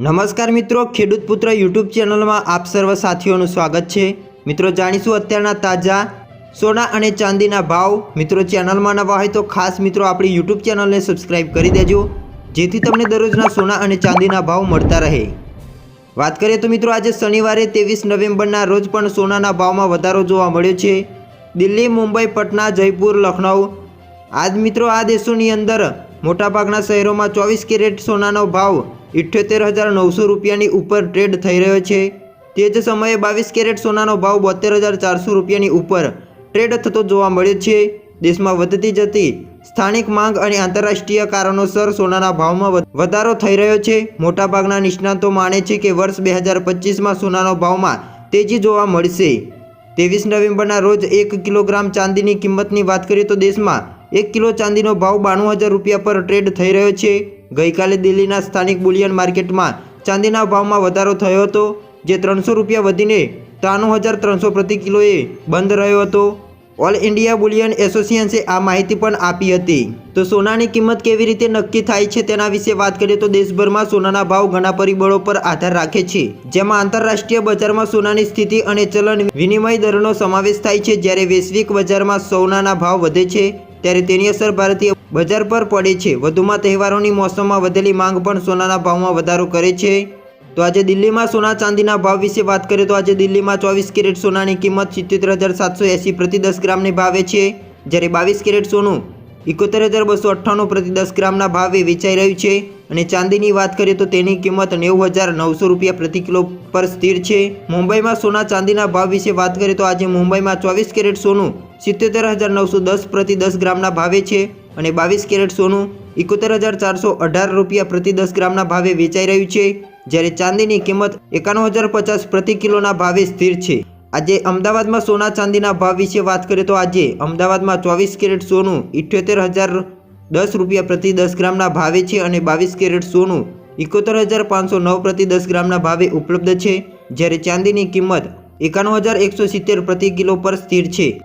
નમસ્કાર મિત્રો, ખેડૂત પુત્ર યુટ્યુબ ચેનલમાં આપ સર્વ સાથીઓનું સ્વાગત છે. મિત્રો, જાણીશું અત્યારના તાજા સોના અને ચાંદીના ભાવ. મિત્રો, ચેનલમાં નવા હોય તો ખાસ મિત્રો આપણી યુટ્યુબ ચેનલને સબસ્ક્રાઇબ કરી દેજો, જેથી તમને દરરોજના સોના અને ચાંદીના ભાવ મળતા રહે. વાત કરીએ તો મિત્રો, આજે શનિવારે ત્રેવીસ નવેમ્બરના રોજ પણ સોનાના ભાવમાં વધારો જોવા મળ્યો છે. દિલ્હી, મુંબઈ, પટના, જયપુર, લખનઉ. આજ મિત્રો, આ દેશોની અંદર મોટાભાગના શહેરોમાં ચોવીસ કેરેટ સોનાનો ભાવ ઇઠ્યોતેર હજાર નવસો રૂપિયાની ઉપર ટ્રેડ થઈ રહ્યો છે. તે જ સમયે બાવીસ કેરેટ સોનાનો ભાવ બોતેર હજાર ચારસો રૂપિયાની ઉપર ટ્રેડ થતો જોવા મળ્યો છે. દેશમાં વધતી જતી સ્થાનિક માંગ અને આંતરરાષ્ટ્રીય કારણોસર સોનાના ભાવમાં વધારો થઈ રહ્યો છે. મોટાભાગના નિષ્ણાતો માને છે કે વર્ષ બે હજાર પચીસમાં સોનાનો ભાવમાં તેજી જોવા મળશે. ત્રેવીસ નવેમ્બરના રોજ એક કિલોગ્રામ ચાંદીની કિંમતની વાત કરીએ તો દેશમાં એક કિલો ચાંદીનો ભાવ બાણું હજાર રૂપિયા પર ટ્રેડ થઈ રહ્યો છે. ગઈકાલે દિલ્હીના સ્થાનિક બુલિયન માર્કેટમાં ચાંદીના ભાવમાં વધારો થયો હતો, જે ત્રણસો રૂપિયા વધીને ત્રાણું હજાર ત્રણસો પ્રતિ કિલોએ બંધ રહ્યો હતો. ઓલ ઇન્ડિયા બુલિયન એસોસિએશને આ માહિતી પણ આપી હતી. તો સોનાની કિંમત કેવી રીતે નક્કી થાય છે તેના વિશે વાત કરીએ તો દેશભરમાં સોનાના ભાવ ઘણા પરિબળો પર આધાર રાખે છે. જેમાં આંતરરાષ્ટ્રીય બજારમાં સોનાની સ્થિતિ અને ચલણ વિનિમય દરનો સમાવેશ થાય છે. જ્યારે વૈશ્વિક બજારમાં સોનાના ભાવ વધે છે ત્યારે તેની અસર ભારતીય બજાર પર પડે છે. વધુમાં તહેવારોની મોસમમાં વધેલી માંગ પણ સોનાના ભાવમાં વધારો કરે છે. તો આજે દિલ્હીમાં સોના ચાંદીના ભાવ વિશે વાત કરીએ તો આજે દિલ્હીમાં ચોવીસ કેરેટ સોનાની કિંમત સિત્તેર હજાર સાતસો એંસી પ્રતિ દસ ગ્રામને ભાવે છે. જ્યારે બાવીસ કેરેટ સોનું એકોતેર હજાર બસો અઠ્ઠાણું પ્રતિ દસ ગ્રામના ભાવે વેચાઈ રહ્યું છે. અને ચાંદીની વાત કરીએ તો તેની કિંમત નેવું હજાર નવસો રૂપિયા પ્રતિ કિલો પર સ્થિર છે. મુંબઈમાં સોના ચાંદીના ભાવ વિશે વાત કરીએ તો આજે મુંબઈમાં ચોવીસ કેરેટ સોનું સિત્તેર હજાર નવસો દસ પ્રતિ દસ ગ્રામના ભાવે છે અને બાવીસ કેરેટ સોનું એકોતેર હજાર ચારસો અઢાર રૂપિયા પ્રતિ દસ ગ્રામના ભાવે વેચાઈ રહ્યું છે. જ્યારે ચાંદીની કિંમત એકાણું હજાર પચાસ પ્રતિ કિલોના ભાવે સ્થિર છે. આજે અમદાવાદમાં સોના ચાંદીના ભાવ વિશે વાત કરીએ તો આજે અમદાવાદમાં ચોવીસ કેરેટ સોનું ઇઠ્યોતેર હજાર દસ રૂપિયા પ્રતિ દસ ગ્રામના ભાવે છે અને બાવીસ કેરેટ સોનું એકોતેર હજાર પાંચસો નવ પ્રતિ દસ ગ્રામના ભાવે ઉપલબ્ધ છે, જ્યારે ચાંદીની કિંમત એકાણું હજાર એકસો સિત્તેર પ્રતિ કિલો પર સ્થિર છે.